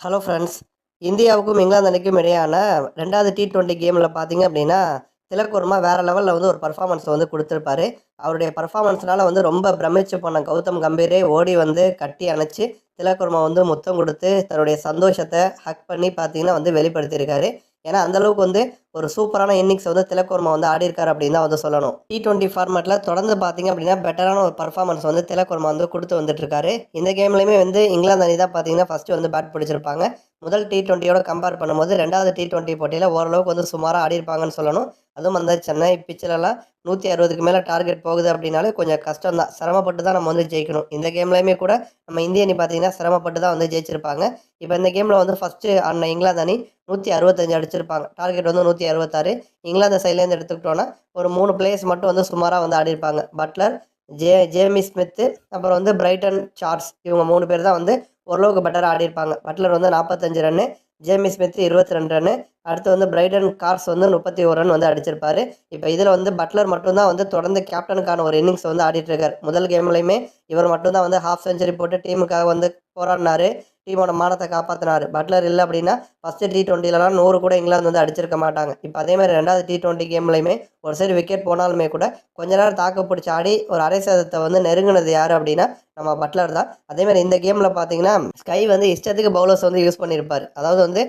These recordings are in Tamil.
ஹலோ ஃப்ரெண்ட்ஸ் இந்தியாவுக்கும் இங்கிலாந்து அணிக்கும் இடையான ரெண்டாவது டி ட்வெண்ட்டி கேமில் பார்த்தீங்க அப்படின்னா திலக்குருமா வேறு லெவலில் வந்து ஒரு பர்ஃபார்மன்ஸ் வந்து கொடுத்துருப்பாரு. அவருடைய பர்ஃபார்மன்ஸ்னால் வந்து ரொம்ப பிரமிச்சு போன கௌதம் கம்பீரே ஓடி வந்து கட்டி அணைச்சி திலக்குர்மா வந்து முத்தம் கொடுத்து தன்னுடைய சந்தோஷத்தை ஹக் பண்ணி பார்த்தீங்கன்னா வந்து வெளிப்படுத்தியிருக்காரு. ஏன்னா அந்த அளவுக்கு வந்து ஒரு சூப்பரான இன்னிங்ஸ் வந்து திலகர்மா வந்து ஆடி இருக்காரு அப்படின்னு தான் வந்து சொல்லணும். டி டுவெண்ட்டி ஃபார்மேட்டில் தொடர்ந்து பார்த்தீங்க அப்படின்னா பெட்டரான ஒரு பர்ஃபார்மன்ஸ் வந்து திலகர்மா வந்து கொடுத்து வந்துட்டு இருக்காரு இந்த கேம்லையுமே வந்து இங்கிலாந்து அணி தான் பார்த்தீங்கன்னா ஃபஸ்ட்டு வந்து பேட் பிடிச்சிருப்பாங்க. முதல் டி டுவெண்ட்டியோட கம்பேர் பண்ணும்போது ரெண்டாவது டி டுவெண்ட்டி போட்டியில் ஓரளவுக்கு வந்து சுமாராக ஆடி இருப்பாங்கன்னு சொல்லணும். அதுவும் அந்த சென்னை பிச்சிலலாம் நூற்றி அறுபதுக்கு மேலே டார்கெட் போகுது அப்படின்னாலே கொஞ்சம் கஷ்டம் தான். சிரமப்பட்டு தான் நம்ம வந்து ஜெயிக்கணும். இந்த கேம்லையுமே கூட நம்ம இந்திய அணி பார்த்தீங்கன்னா சிரமப்பட்டு தான் வந்து ஜெயிச்சிருப்பாங்க. இப்போ இந்த கேமில் வந்து ஃபஸ்ட்டு ஆடின இங்கிலாந்து அணி நூற்றி அறுபத்தஞ்சு அடிச்சிருப்பாங்க. டார்கெட் வந்து நூற்றி அறுபத்தாறு இங்கிலாந்து சைட்லேருந்து எடுத்துக்கிட்டோன்னா ஒரு மூணு பிளேயர்ஸ் மட்டும் வந்து சுமாராக வந்து ஆடிருப்பாங்க பட்லர் ஜே ஜேமி ஸ்மித்து அப்புறம் வந்து பிரைட்டன் சார்ஸ் இவங்க மூணு பேர் தான் வந்து ஓரளவுக்கு பெட்டராக ஆடிருப்பாங்க பட்லர் வந்து நாற்பத்தஞ்சு ரன்னு ஜேமி ஸ்மித் இருபத்தி ரெண்டு ரன் அடுத்து வந்து பிரைடன் கார்ஸ் வந்து முப்பத்தி ஒரு ரன் வந்து அடிச்சிருப்பாரு. இப்போ இதில் வந்து பட்லர் மட்டும்தான் வந்து தொடர்ந்து கேப்டனுக்கான ஒரு இன்னிங்ஸ் வந்து ஆடிட்டுருக்கார். முதல் கேம்லையுமே இவர் மட்டும்தான் வந்து ஹாஃப் செஞ்சுரி போட்டு டீமுக்காக வந்து போராடினாரு. டீமோட மானத்தை காப்பாற்றினார் பட்லர் இல்லை அப்படின்னா ஃபஸ்ட்டு டி டுவெண்ட்டிலலாம் நூறு கூட இங்கிலாந்து வந்து அடிச்சிருக்க மாட்டாங்க. இப்போ அதே மாதிரி ரெண்டாவது டி டுவெண்ட்டி கேம்லையுமே ஒரு சைடு விக்கெட் போனாலுமே கூட கொஞ்ச நேரம் தாக்கு பிடிச்சி ஆடி ஒரு அரை சதத்தை வந்து நெருங்கினது யார் அப்படின்னா நம்ம பட்லர் தான். அதே மாதிரி இந்த கேமில் பார்த்தீங்கன்னா ஸ்கை வந்து இஷ்டத்துக்கு பவுலர்ஸ் வந்து யூஸ் பண்ணியிருப்பார் அதாவது வந்து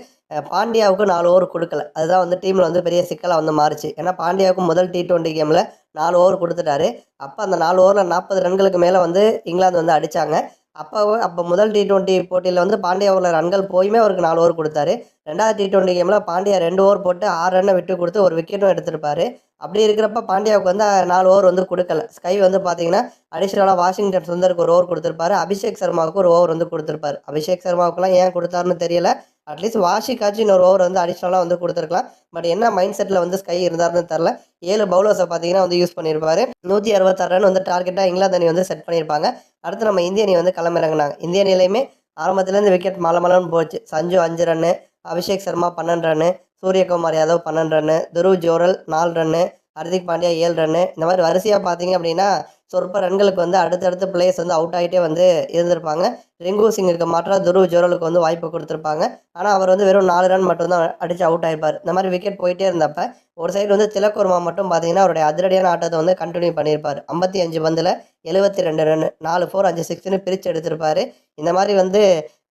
பாண்டியாவுக்கு நாலு ஓவர் கொடுக்கல. அதுதான் வந்து டீமில் வந்து பெரிய சிக்கலாக வந்து மாறுச்சு. ஏன்னா பாண்டியாவுக்கு முதல் டி டுவெண்ட்டி கேமில் நாலு ஓவர் கொடுத்துட்டாரு. அப்போ அந்த நாலு ஓவரில் நாற்பது ரன்களுக்கு மேலே வந்து இங்கிலாந்து வந்து அடித்தாங்க அப்போ அப்போ முதல் டி ட்வெண்ட்டி போட்டியில் வந்து பாண்டியா ஓவரில் ரன்கள் போயுமே அவருக்கு நாலு ஓவர் கொடுத்தாரு. ரெண்டாவது டி டுவெண்ட்டி கேமில் பாண்டியா ரெண்டு ஓவர் போட்டு ஆறு ரன்னை விட்டு கொடுத்து ஒரு விக்கெட்டும் எடுத்திருப்பாரு. அப்படி இருக்கிறப்ப பாண்டியாவுக்கு வந்து நாலு ஓவர் வந்து கொடுக்கல. ஸ்கை வந்து பார்த்தீங்கன்னா அடிஷ்னலாக வாஷிங்டன் சுந்தருக்கு ஒரு ஓவர் கொடுத்துருப்பாரு. அபிஷேக் சர்மாவுக்கு ஒரு ஓவர் வந்து கொடுத்துருப்பாரு. அபிஷேக் சர்மாவுக்குலாம் ஏன் கொடுத்தாருன்னு தெரியல. அட்லீஸ்ட் வாஷிக்காச்சும் இன்னொரு ஓவர் வந்து அடிஷ்னலாக வந்து கொடுத்துருக்கலாம். பட் என்ன மைண்ட் செட்டில் வந்து ஸ்கை இருந்தாருன்னு தெரில ஏழு பவுலர்ஸை பார்த்தீங்கன்னா வந்து யூஸ் பண்ணியிருப்பாரு. நூற்றி அறுபத்தாறு ரன் வந்து டார்கெட்டாக இங்கிலாந்து அணி வந்து செட் பண்ணியிருப்பாங்க. அடுத்து நம்ம இந்திய அணி வந்து களமிறங்கினாங்க. இந்திய அணியிலையுமே ஆரம்பத்துலேருந்து விக்கெட் மலை மலன்னு போச்சு. சஞ்சு அஞ்சு ரன்னு அபிஷேக் சர்மா பன்னெண்டு ரன்னு சூரியகுமார் யாதவ் பன்னெண்டு ரன்னு துருவ் ஜோரல் நாலு ரன்னு ஹர்திக் பாண்டியா ஏழு ரன்னு இந்த மாதிரி வரிசையாக பார்த்தீங்க அப்படின்னா சொற்ப ரன்களுக்கு வந்து அடுத்தடுத்த பிளேயர்ஸ் வந்து அவுட் ஆகிட்டே வந்து இருந்திருப்பாங்க. ரிங்கு சிங்கிற்கு மாற்றாக துருவ் ஜோரலுக்கு வந்து வாய்ப்பு கொடுத்துருப்பாங்க. ஆனால் அவர் வந்து வெறும் நாலு ரன் மட்டும்தான் அடித்து அவுட் ஆகிருப்பார் இந்த மாதிரி விக்கெட் போயிட்டே இருந்தப்ப ஒரு சைடு வந்து திலக்குர்மா மட்டும் பார்த்தீங்கன்னா அவருடைய அதிரடியான ஆட்டத்தை வந்து கண்டினியூ பண்ணியிருப்பார். ஐம்பத்தி அஞ்சு பந்தில் எழுபத்தி ரெண்டு ரன் நாலு ஃபோர் அஞ்சு சிக்ஸ்னு பிரித்து எடுத்திருப்பாரு. இந்த மாதிரி வந்து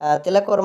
அஹ்,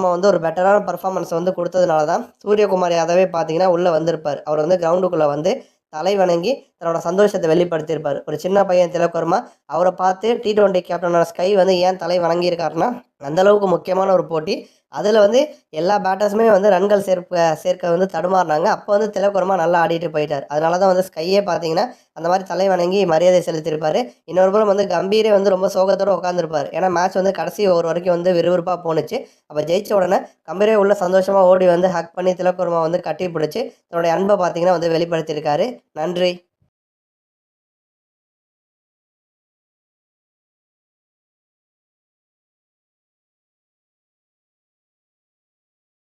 வந்து ஒரு பெட்டரான பர்ஃபார்மன்ஸ் வந்து கொடுத்ததுனால தான் சூரியகுமார் யாதவே பார்த்தீங்கன்னா உள்ளே வந்திருப்பார். அவர் வந்து கிரவுண்டுக்குள்ளே வந்து தலை வணங்கி தன்னோட சந்தோஷத்தை வெளிப்படுத்தியிருப்பார். ஒரு சின்ன பையன் திலக் வர்மா அவரை பார்த்து டி டுவெண்ட்டி கேப்டனான ஸ்கை வந்து ஏன் தலை வணங்கியிருக்காருன்னா அந்தளவுக்கு முக்கியமான ஒரு போட்டி. அதில் வந்து எல்லா பேட்டர்ஸுமே வந்து ரன்கள் சேர்க்க சேர்க்க வந்து தடுமாறினாங்க. அப்போ வந்து திலக்குருமா நல்லா ஆடிட்டு போயிட்டார். அதனால தான் வந்து ஸ்கையே பார்த்தீங்கன்னா அந்த மாதிரி தலை வணங்கி மரியாதை செலுத்தியிருப்பார். இன்னொரு புறம் வந்து கம்பீரே வந்து ரொம்ப சோகத்தோடு உட்காந்துருப்பார் ஏன்னா மேட்ச் வந்து கடைசி ஒரு வரைக்கும் வந்து விறுவிறுப்பாக போணுச்சு. அப்போ ஜெயிச்ச உடனே கம்பீரே உள்ள சந்தோஷமாக ஓடி வந்து ஹக் பண்ணி திலக்குருமா வந்து கட்டி பிடிச்சி தன்னுடைய அன்பை பார்த்தீங்கன்னா வந்து வெளிப்படுத்தியிருக்காரு. நன்றி.